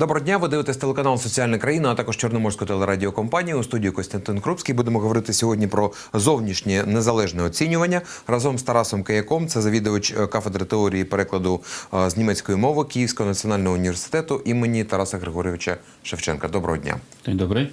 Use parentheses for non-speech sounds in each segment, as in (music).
Доброго дня. Ви дивитесь телеканал Соціальна країна, а також Чорноморську телерадіокомпанію. У студії Костянтин Крупський. Будемо говорити сьогодні про зовнішнє незалежне оцінювання разом з Тарасом Кияком. Це завідувач е, кафедри теорії перекладу е, з німецької мови Київського національного університету імені Тараса Григорьовича Шевченка. Доброго дня. Добрий.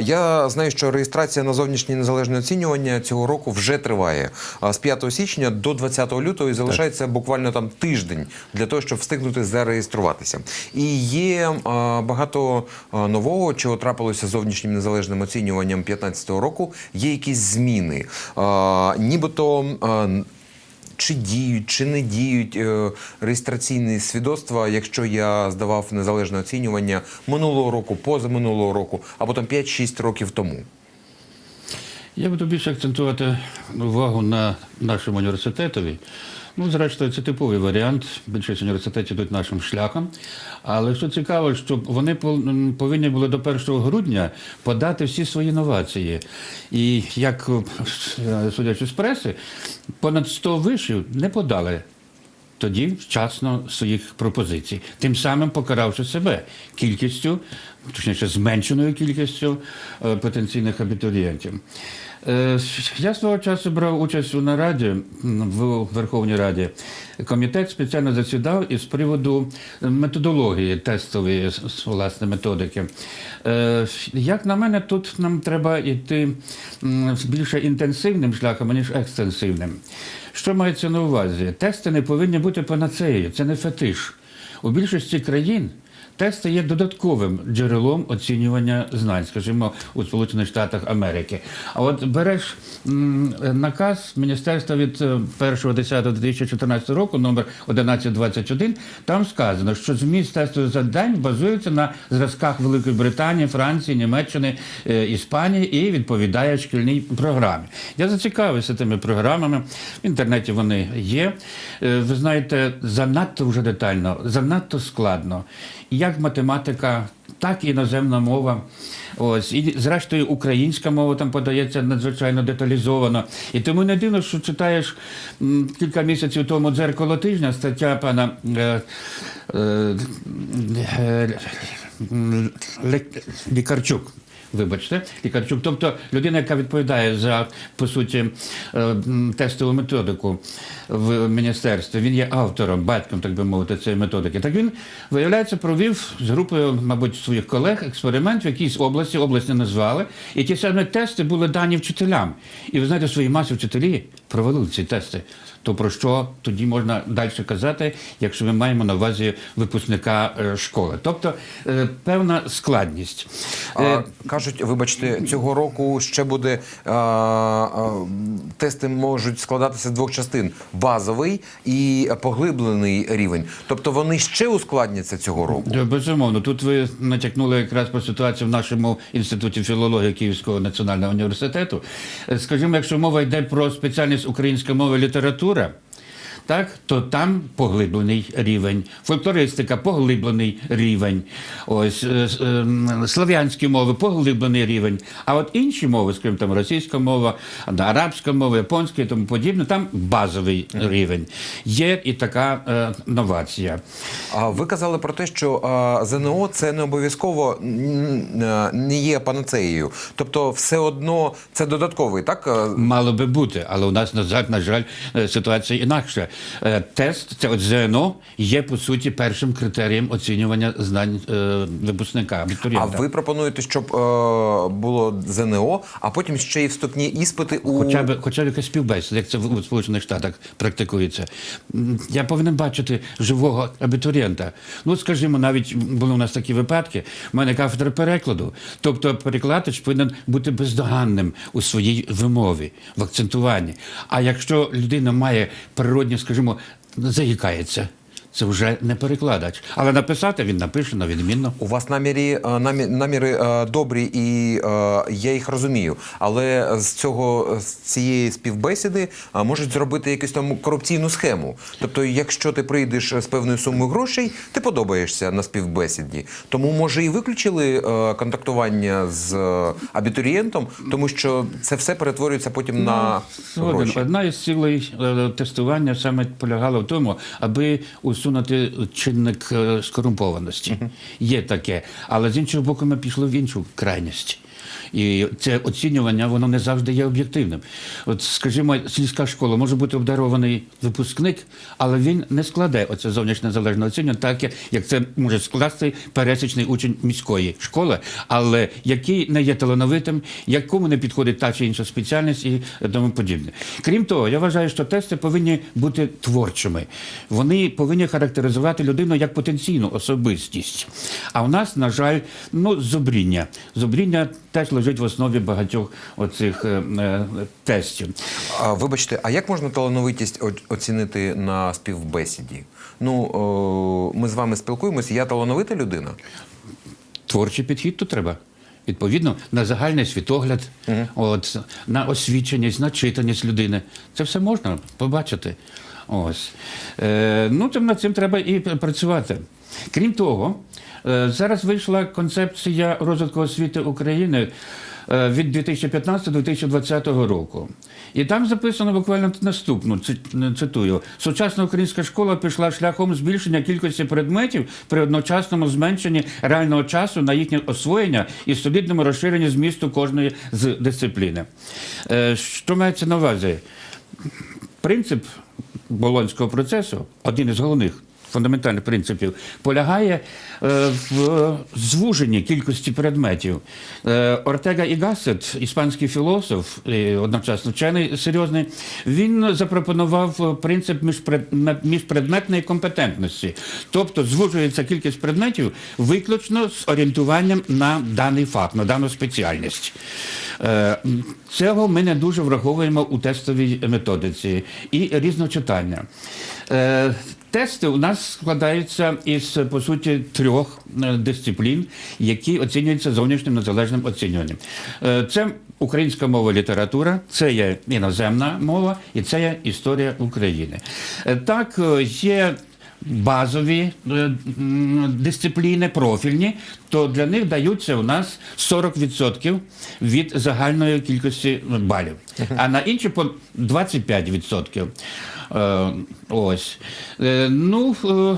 Я знаю, що реєстрація на зовнішнє незалежне оцінювання цього року вже триває з 5 січня до 20 лютого і залишається буквально там тиждень для того, щоб встигнути зареєструватися. І є а, багато нового, чого трапилося зовнішнім незалежним оцінюванням 2015 року. Є якісь зміни, нібито. чи діють, чи не діють е, реєстраційні свідоцтва, якщо я здавав незалежне оцінювання минулого року, позаминулого року, або там 5-6 років тому. Я буду більше акцентувати увагу на нашому університетові. Ну, зрештою, це типовий варіант. Більшість університетів йдуть нашим шляхом. Але що цікаво, що вони повинні були до 1 грудня подати всі свої новації. І як е, судячи з преси, понад 100 вишів не подали тоді вчасно своїх пропозицій, тим самим покаравши себе кількістю, точніше зменшеною кількістю е, потенційних абітурієнтів. Е, Я свого часу брав участь у нараді в Верховній Раді. Комітет спеціально засідав із приводу методології тестової власне методики. Е, Як на мене, тут нам треба йти більше інтенсивним шляхом, ніж екстенсивним. Що мається на увазі? Тести не повинні бути панацеєю, це не фетиш. У більшості країн тести є додатковим джерелом оцінювання знань, скажімо, у Сполучених Штатах Америки. А от береш наказ Міністерства від е, 1.10.2014 року, номер 1121, там сказано, що зміст тестових завдань базується на зразках Великої Британії, Франції, Німеччини, е, Іспанії і відповідає шкільній програмі. Я зацікавився тими програмами. В інтернеті вони є. Е, Ви знаєте, занадто вже детально, занадто складно. Як математика, так і іноземна мова. Ось і зрештою українська мова там подається надзвичайно деталізовано. І тому не дивно, що читаєш кілька місяців тому дзеркало тижня стаття пана е, е, е, Лікарчук. Вибачте, Лікарчук, тобто людина, яка відповідає за по суті е, тестову методику в міністерстві, він є автором, батьком, так би мовити, цієї методики. Так він, виявляється, провів з групою, мабуть, своїх колег експеримент в якійсь області, область назвали, і ті самі тести були дані вчителям. І ви знаєте, своїй масі вчителі провалили ці тести. То про що тоді можна далі казати, якщо ми маємо на увазі випускника е, школи? Тобто е, певна складність. А, Е, кажуть, вибачте, цього року ще буде а, а, тести можуть складатися з двох частин: базовий і поглиблений рівень. Тобто вони ще ускладняться цього року. Безумовно, тут ви натякнули якраз про ситуацію в нашому інституті філології Київського національного університету. Скажімо, якщо мова йде про спеціальність українська мова і література. Cultura. Так, то там поглиблений рівень, фольклористика поглиблений рівень, ось е, ем, слов'янські мови поглиблений рівень. А от інші мови, скажімо, там російська мова, арабська мова, японська і тому подібне, там базовий рівень. Є і така е, новація. А ви казали про те, що а, ЗНО це не обов'язково е, не є панацеєю. Тобто, все одно це додатковий, так? е, Мало би бути, але у нас на жаль, на жаль, е, ситуація інакша. Е, Тест, це от ЗНО, є по суті першим критерієм оцінювання знань е, випускника А ви пропонуєте, щоб е, було ЗНО, а потім ще й вступні іспити у Хоча б хоча б якась співбесіда, як це в Сполучених Штатах практикується. Я повинен бачити живого абітурієнта. Ну, скажімо, навіть були у нас такі випадки. У мене кафедра перекладу. Тобто перекладач повинен бути бездоганним у своїй вимові, в акцентуванні. А якщо людина має природні, скажімо, заїкається, це вже не перекладач. Але написати він напише на відмінно. У вас намірі е, намі- наміри е, добрі, і е, я їх розумію. Але з цього з цієї співбесіди можуть зробити якусь там корупційну схему. Тобто, якщо ти прийдеш з певною сумою грошей, ти подобаєшся на співбесіді. Тому може і виключили контактування з абітурієнтом, тому що це все перетворюється потім на Згоден. гроші. Одна із цілей тестування саме полягала в тому, аби у усунути чинник е, скорумпованості. Є таке. Але з іншого боку, ми пішли в іншу крайність. І це оцінювання воно не завжди є об'єктивним. От, скажімо, сільська школа може бути обдарований випускник, але він не складе оце зовнішнє незалежне оцінювання, так як- це може скласти пересічний учень міської школи, але який не є талановитим, якому не підходить та чи інша спеціальність і тому подібне. Крім того, я вважаю, що тести повинні бути творчими. Вони повинні характеризувати людину як потенційну особистість. А у нас, на жаль, ну, зубріння. Зубріння теж лежить в основі багатьох оцих е, е, тестів. А, вибачте, а як можна талановитість оцінити на співбесіді? Ну, о, ми з вами спілкуємося, я талановита людина. Творчий підхід тут треба. Відповідно, на загальний світогляд, от, на освіченість, на читаність людини. Це все можна побачити. Ось. Е, ну, тим над цим треба і працювати. Крім того, е, зараз вийшла концепція розвитку освіти України е, від 2015-2020 року. І там записано буквально наступну, цитую: сучасна українська школа пішла шляхом збільшення кількості предметів при одночасному зменшенні реального часу на їхнє освоєння і солідному розширенні змісту кожної з дисципліни. Е, Що мається на увазі? Принцип болонського процесу, один із головних фундаментальних принципів, полягає е, в звуженні кількості предметів. Е, Ортега і Гассет, іспанський філософ, одночасно вчений серйозний, він запропонував принцип міжпредметної компетентності. Тобто звужується кількість предметів виключно з орієнтуванням на даний факт, на дану спеціальність. Е, Цього ми не дуже враховуємо у тестовій методиці і різночитання. Тести у нас складаються із, по суті, трьох е, дисциплін, які оцінюються зовнішнім незалежним оцінюванням. Е, Це українська мова література, це є іноземна мова і це є історія України. Е, Так, є базові дисципліни, профільні, то для них даються у нас 40% від загальної кількості балів, а на інші по 25%. Е, ось. Е, ну, е,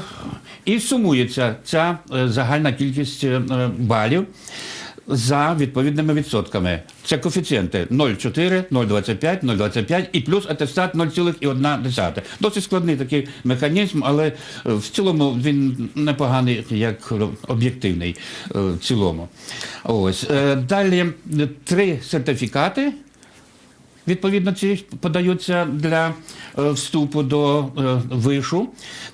і сумується ця загальна кількість балів за відповідними відсотками. Це коефіцієнти 0,4, 0,25, 0,25 і плюс атестат 0,1. Досить складний такий механізм, але в цілому він непоганий як об'єктивний в цілому. Ось. Далі три сертифікати. Відповідно, ці подаються для е, вступу до е, вишу.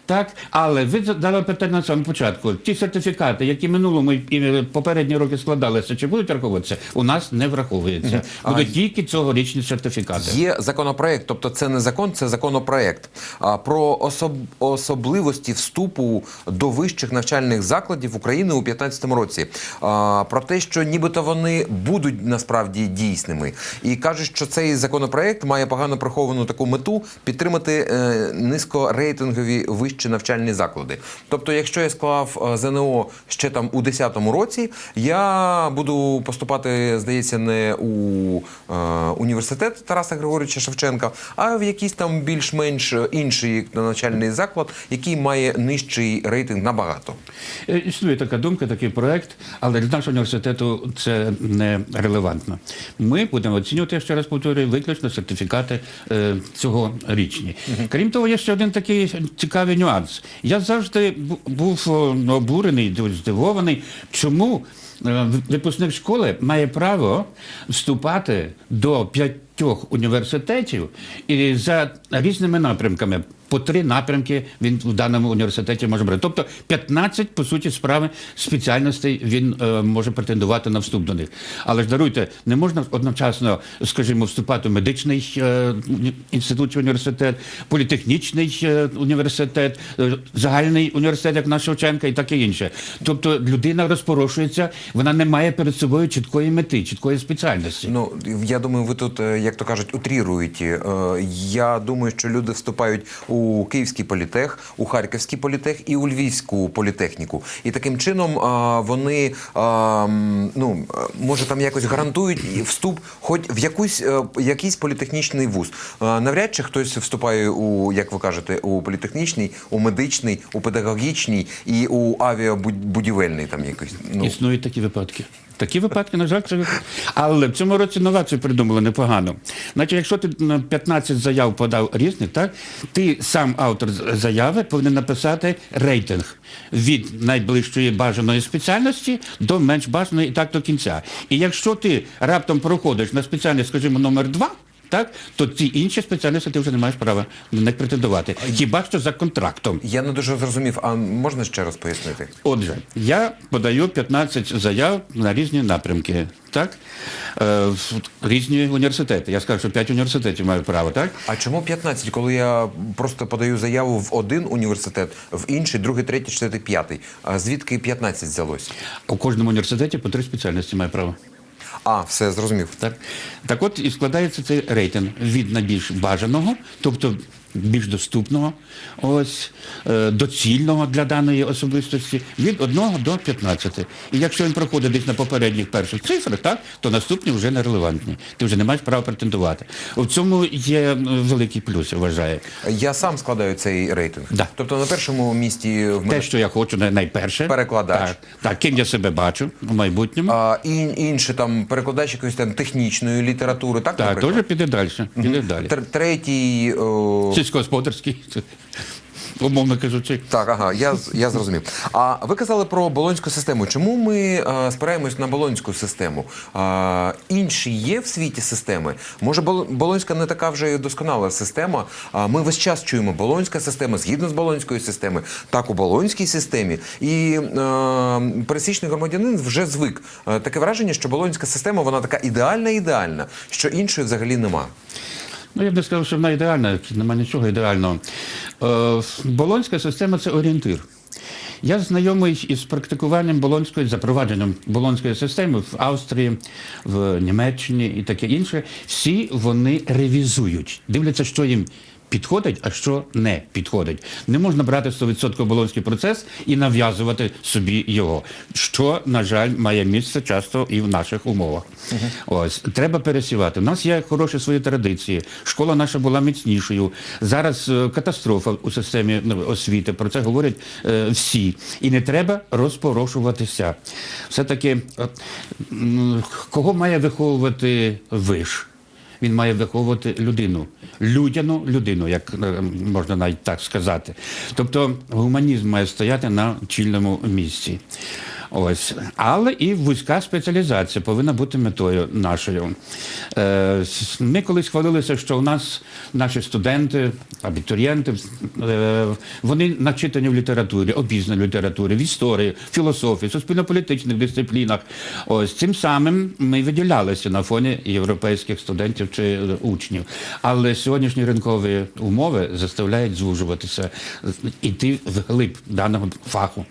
Так, але ви задали питання на самому початку. Ті сертифікати, які минулому і попередні роки складалися, чи будуть враховуватися? У нас не враховується. Будуть тільки цьогорічні сертифікати. Є законопроект, тобто це не закон, це законопроект про особ- особливості вступу до вищих навчальних закладів України у 2015 році. Про те, що нібито вони будуть насправді дійсними, і кажуть, що цей законопроект має погано приховану таку мету підтримати е, низькорейтингові вищі навчальні заклади. Тобто, якщо я склав е, ЗНО ще там у 10-му році, я буду поступати, здається, не у е, університет Тараса Григоровича Шевченка, а в якийсь там більш-менш інший навчальний заклад, який має нижчий рейтинг набагато. Е, Існує така думка, такий проект, але для нашого університету це не релевантно. Ми будемо оцінювати, я ще раз повторюю, виключно сертифікати е, цьогорічні. Крім того, є ще один такий цікавий нюанс. Я завжди був ну, обурений, здивований, чому е, випускник школи має право вступати до п'ятьох університетів і за різними напрямками. По три напрямки він в даному університеті може брати. Тобто 15, по суті, справи спеціальностей він е, може претендувати на вступ до них. Але ж даруйте, не можна одночасно, скажімо, вступати в медичний е, інститут чи університет, політехнічний е, університет, е, загальний університет, як на Шевченка і таке інше. Тобто людина розпорошується, вона не має перед собою чіткої мети, чіткої спеціальності. Ну я думаю, ви тут, е, як то кажуть, утріруєте. Е, Я думаю, що люди вступають у у Київський політех, у Харківський політех і у Львівську політехніку. І таким чином вони ну е, може там якось гарантують вступ, хоч в якусь е, якийсь політехнічний вуз. А, навряд чи хтось вступає у, як ви кажете, у політехнічний, у медичний, у педагогічний і у авіабудівельний там якийсь. Ну Існують такі випадки. Такі випадки, на жаль, це але в цьому році новацію придумали непогано. Значить, якщо ти на 15 заяв подав різних, так ти сам автор заяви повинен написати рейтинг від найближчої бажаної спеціальності до менш бажаної і так до кінця. І якщо ти раптом проходиш на спеціальність, скажімо, номер 2 так, то ці інші спеціальності ти вже не маєш права на них претендувати. Хіба що за контрактом. я не дуже зрозумів. А можна ще раз пояснити? Отже, я подаю 15 заяв на різні напрямки, так? Е, в різні університети. Я скажу, що 5 університетів маю право, так? А чому 15, коли я просто подаю заяву в один університет, в інший, другий, третій, четвертий, п'ятий? А звідки 15 взялось? У кожному університеті по три спеціальності маю право. А, все, зрозумів. Так, так от і складається цей рейтинг від найбільш бажаного, тобто більш доступного, ось е, доцільного для даної особистості, від 1 до 15. І якщо він проходить десь на попередніх перших цифрах, так, то наступні вже нерелевантні. Ти вже не маєш права претендувати. У цьому є великий плюс, я вважаю. Я сам складаю цей рейтинг. Да. Тобто на першому місці в мене Те, що я хочу, найперше. Перекладач. Так, так, ким я себе бачу в майбутньому. а, ін, інше там перекладач якоїсь там технічної літератури, так, так, теж піде далі. Піде далі. Третій. О... Сільськогосподарський, умовно кажучи. Так, ага, я, я зрозумів. А ви казали про болонську систему. Чому ми е, спираємось на болонську систему? А, інші є в світі системи? Може, Бол- болонська не така вже досконала система. А ми весь час чуємо болонська система, згідно з болонською системою, так у болонській системі. І е, пересічний громадянин вже звик. Е, таке враження, що болонська система вона така ідеальна, ідеальна, що іншої взагалі нема. Ну, я б не сказав, що вона ідеальна, немає нічого ідеального. Е, Болонська система це орієнтир. Я знайомий із практикуванням болонської, запровадженням болонської системи в Австрії, в Німеччині і таке інше. Всі вони ревізують, дивляться, що їм підходить, а що не підходить. Не можна брати 100% болонський процес і нав'язувати собі його, що, на жаль, має місце часто і в наших умовах. Ось треба пересівати. У нас є хороші свої традиції. Школа наша була міцнішою. Зараз е, катастрофа у системі ну, освіти. Про це говорять е, всі. І не треба розпорошуватися. Все-таки, е, кого має виховувати виш? Він має виховувати людину, людяну людину, як е, можна навіть так сказати. Тобто гуманізм має стояти на чільному місці. Ось. Але і вузька спеціалізація повинна бути метою нашою. Е, Ми колись хвалилися, що у нас наші студенти, абітурієнти, е, вони начитані в літературі, обізнані в літературі, в історії, філософії, суспільно-політичних дисциплінах. Ось цим самим ми виділялися на фоні європейських студентів чи е, учнів. Але сьогоднішні ринкові умови заставляють звужуватися, іти вглиб даного фаху.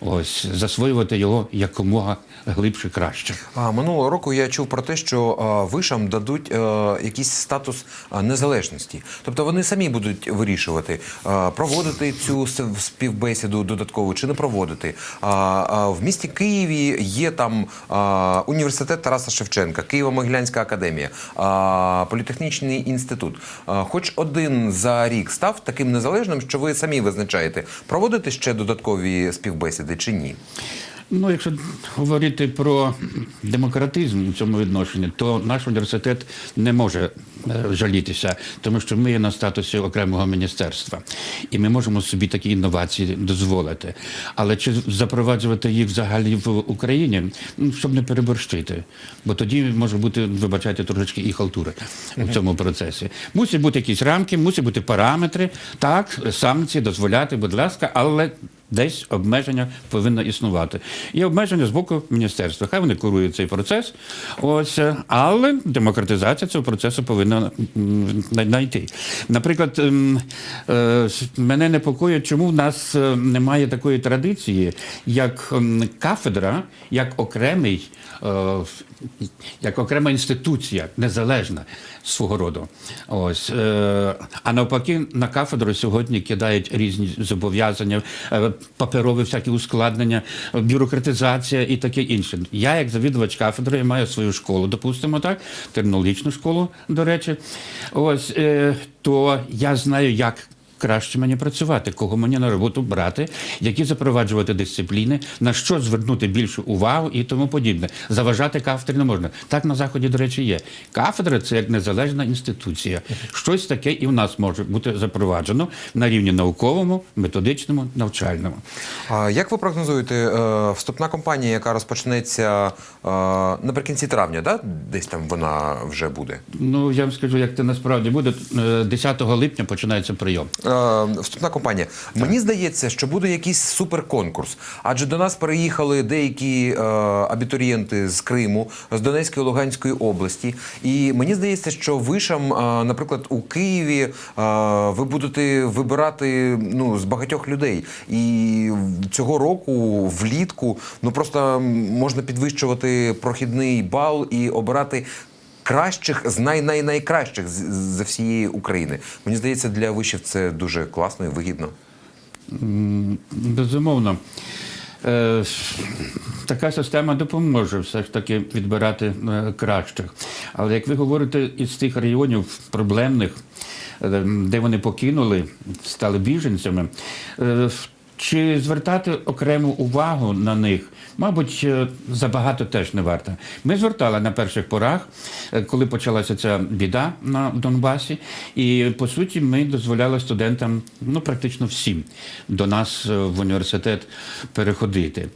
Ось засвоювати його якомога глибше краще. А минулого року я чув про те, що а, вишам дадуть а, якийсь статус а, незалежності. Тобто вони самі будуть вирішувати, а, проводити цю співбесіду додаткову чи не проводити. А, а, в місті Києві є там а, університет Тараса Шевченка, Києво-Могилянська академія, а, політехнічний інститут. А, хоч один за рік став таким незалежним, що ви самі визначаєте, проводити ще додаткові співбесіди чи ні? Ну, якщо говорити про демократизм у цьому відношенні, то наш університет не може е, жалітися, тому що ми є на статусі окремого міністерства, і ми можемо собі такі інновації дозволити. Але чи запроваджувати їх взагалі в Україні, ну, щоб не переборщити, бо тоді може бути, вибачайте, трошечки і халтури у цьому процесі. Мусять бути якісь рамки, мусять бути параметри, так, санкції дозволяти, будь ласка, але десь обмеження повинно існувати. І обмеження з боку міністерства. Хай вони курують цей процес. Ось, е, але демократизація цього процесу повинна знайти. Наприклад, ем, е, мене непокоїть, чому в нас е, немає такої традиції, як кафедра, як окремий. Як окрема інституція незалежна, свого роду. Ось. Е, а навпаки, на кафедру сьогодні кидають різні зобов'язання, е, паперові всякі ускладнення, бюрократизація і таке інше. Я, як завідувач кафедри, маю свою школу, допустимо так, термінологічну школу, до речі. Ось, е, то я знаю, як краще мені працювати, кого мені на роботу брати, які запроваджувати дисципліни, на що звернути більшу увагу і тому подібне. Заважати кафедрі не можна. Так на заході, до речі, є. Кафедра це як незалежна інституція. Щось таке і в нас може бути запроваджено на рівні науковому, методичному, навчальному. А як ви прогнозуєте, е, вступна кампанія, яка розпочнеться е, наприкінці травня, да? десь там вона вже буде? Ну я вам скажу, як це насправді буде. Е, 10 липня починається прийом. Е, Вступна компанія. Мені здається, що буде якийсь суперконкурс. Адже до нас переїхали деякі е, абітурієнти з Криму, з Донецької Луганської області. І мені здається, що вишам, е, наприклад, у Києві е, ви будете вибирати ну, з багатьох людей. І цього року влітку ну просто можна підвищувати прохідний бал і обирати кращих з най, най найкращих з, всієї України. Мені здається, для вишів це дуже класно і вигідно. Безумовно. Е, Така система допоможе все ж таки відбирати е, кращих. Але як ви говорите, із тих районів проблемних, е, де вони покинули, стали біженцями, чи звертати окрему увагу на них, мабуть, е, забагато теж не варто. Ми звертали на перших порах, е, коли почалася ця біда на Донбасі, і по суті ми дозволяли студентам, ну практично всім, до нас е, в університет переходити.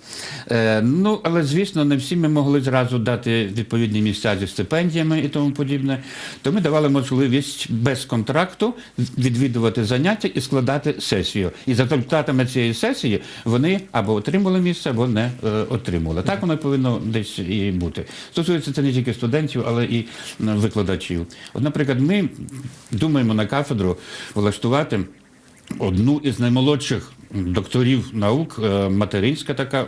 Ну, але звісно, не всі ми могли зразу дати відповідні місця зі стипендіями і тому подібне. То ми давали можливість без контракту відвідувати заняття і складати сесію. І за результатами цієї сесії вони або отримали місце, або не е, отримали. Так воно повинно десь і бути. Стосується це не тільки студентів, але і викладачів. От, наприклад, ми думаємо на кафедру влаштувати одну із наймолодших докторів наук, е, материнська така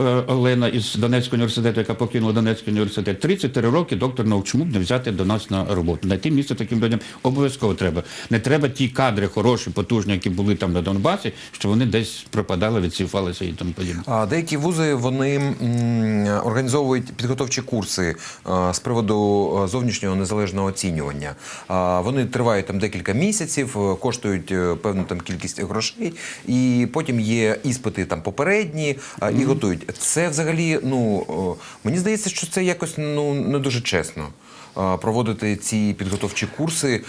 е, Олена із Донецького університету, яка покинула Донецький університет. 33 роки доктор наук. Чому б не взяти до нас на роботу? Знайти місце таким людям обов'язково треба. Не треба ті кадри хороші, потужні, які були там на Донбасі, що вони десь пропадали, відсіфалися і тому подібне. А деякі вузи вони м, організовують підготовчі курси е, з приводу зовнішнього незалежного оцінювання. А, Вони тривають там декілька місяців, коштують певну там кількість грошей, і потім є іспити там попередні а, і готують. Це взагалі, ну о, мені здається, що це якось ну не дуже чесно. Проводити ці підготовчі курси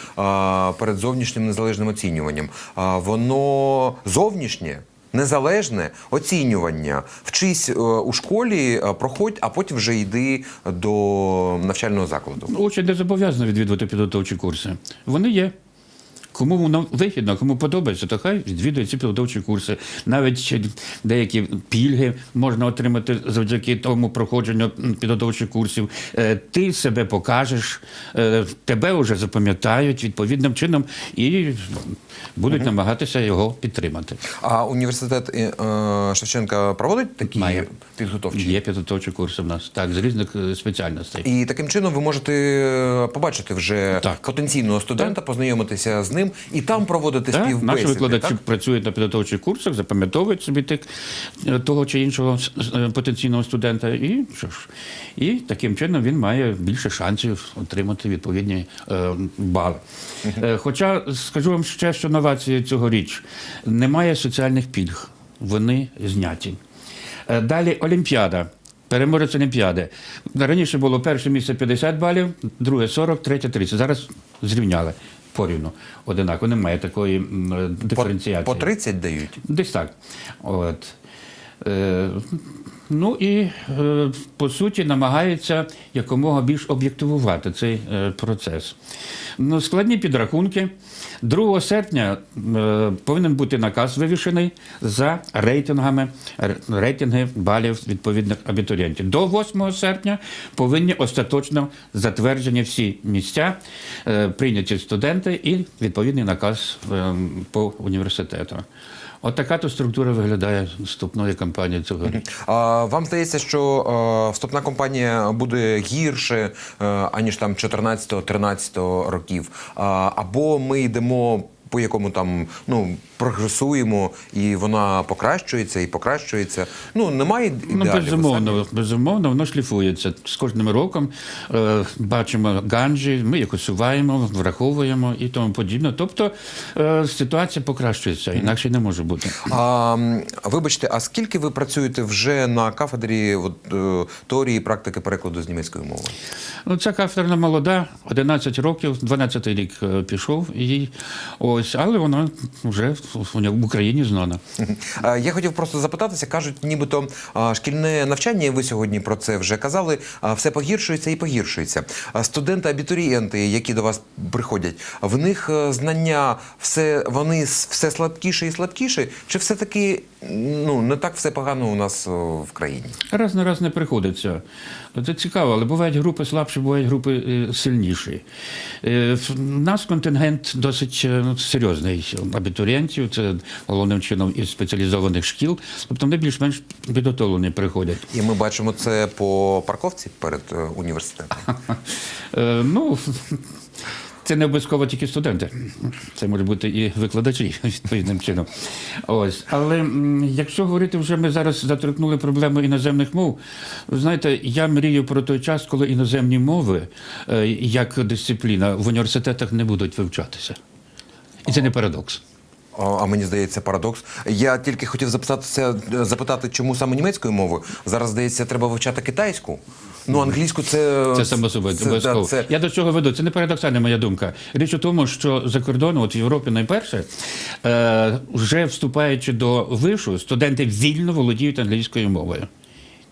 перед зовнішнім незалежним оцінюванням. Воно зовнішнє Незалежне оцінювання. Вчись е, у школі, е, проходь, а потім вже йди до навчального закладу. Учень не зобов'язаний відвідувати підготовчі курси. Вони є. Кому воно вигідно, кому подобається, то хай відвідує ці підготовчі курси. Навіть деякі пільги можна отримати завдяки тому проходженню підготовчих курсів. Е, Ти себе покажеш, е, тебе вже запам'ятають відповідним чином і будуть намагатися його підтримати. А університет е, Шевченка проводить такі Має. підготовчі? Є підготовчі курси в нас, так, з різних спеціальностей. І таким чином ви можете побачити вже Так. потенційного студента, познайомитися з ним і там проводити Так, співбесіди. наші викладачі так? працюють на підготовчих курсах, запам'ятовують собі тих, е, того чи іншого е, потенційного студента. І що ж, і таким чином він має більше шансів отримати відповідні е, бали. Е, хоча скажу вам ще, що новації цьогоріч немає соціальних пільг, вони зняті. Е, Далі Олімпіада. Переможець Олімпіади. Раніше було перше місце 50 балів, друге 40, третє 30. Зараз зрівняли порівну одинаково. Немає такої диференціації. по 30 дають. Десь так. От. Е, ну і е, по суті намагаються якомога більш об'єктивувати цей е, процес. Ну, складні підрахунки. 2 серпня повинен бути наказ вивішений за рейтингами рейтинги балів відповідних абітурієнтів. До 8 серпня повинні остаточно затверджені всі місця, прийняті студенти і відповідний наказ по університету. От така то структура виглядає вступної кампанії цього року. А вам здається, що е, вступна компанія буде гірше, е, аніж там 14-13 років? Або ми йдемо по якому там ну прогресуємо, і вона покращується і покращується. Ну немає Ну, ідеалів. ви безумовно, безумовно, воно шліфується. З кожним роком е, бачимо ганджі, ми їх усуваємо, враховуємо і тому подібне. Тобто е, ситуація покращується, інакше не може бути. А, вибачте, а скільки ви працюєте вже на кафедрі от, е, теорії і практики перекладу з німецької мови? Ну, ця кафедра молода, 11 років, 12 рік е, пішов, і ось, але вона вже в Україні знана. Я хотів просто запитатися, кажуть, нібито шкільне навчання, ви сьогодні про це вже казали, все погіршується і погіршується. А Студенти-абітурієнти, які до вас приходять, в них е, знання все вони все слабкіше і слабкіше, чи все-таки ну, не так все погано у нас в країні? Раз на раз не приходиться. Це цікаво, але бувають групи слабші, бувають групи е, сильніші. Е, В нас контингент досить ну, серйозний абітурієнтів, це головним чином із спеціалізованих шкіл, тобто вони більш-менш підготовлені приходять. І ми бачимо це по парковці перед е, університетом. (laughs) Е, Ну, це не обов'язково тільки студенти. Це може бути і викладачі (laughs) відповідним чином. Ось. Але якщо говорити вже ми зараз заторкнули проблему іноземних мов, ви знаєте, я мрію про той час, коли іноземні мови е, як дисципліна в університетах не будуть вивчатися. І це не парадокс. А мені здається, парадокс. Я тільки хотів запитатися, запитати, чому саме німецькою мовою. Зараз здається, треба вивчати китайську. Ну, англійську це Це само собою це, обов'язково. це, Я до чого веду? Це не парадоксальна моя думка. Річ у тому, що за кордоном, от в Європі найперше, е, вже вступаючи до вишу, студенти вільно володіють англійською мовою.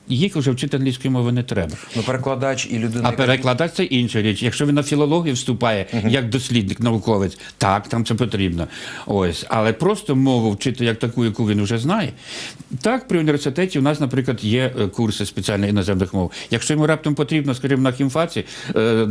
Їх вже вчити англійської мови не треба. ну, перекладач і людина. А яка- перекладач це інша річ. Якщо він на філологію вступає як дослідник, науковець, так, там це потрібно. Ось. Але просто мову вчити як таку, яку він вже знає. Так, при університеті у нас, наприклад, є е, курси спеціальних іноземних мов. Якщо йому раптом потрібно, скажімо, на хімфаці, е,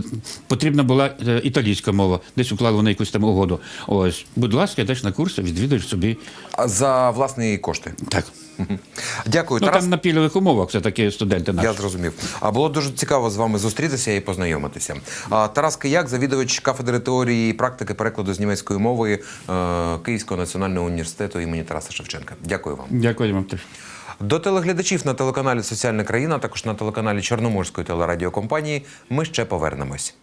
потрібна була е, італійська мова, десь уклали вони якусь там угоду. Ось, будь ласка, йдеш на курси, відвідуєш собі. А За власні кошти. Так. (laughs) Дякую, Ну Тарас. там на пільгових умовах все таки студенти наші. Я зрозумів. А було дуже цікаво з вами зустрітися і познайомитися. А, Тарас Кияк, завідувач кафедри теорії і практики перекладу з німецької мови е, Київського національного університету імені Тараса Шевченка. Дякую вам. Дякую вам теж. До телеглядачів на телеканалі Соціальна країна, а також на телеканалі Чорноморської телерадіокомпанії. Ми ще повернемось.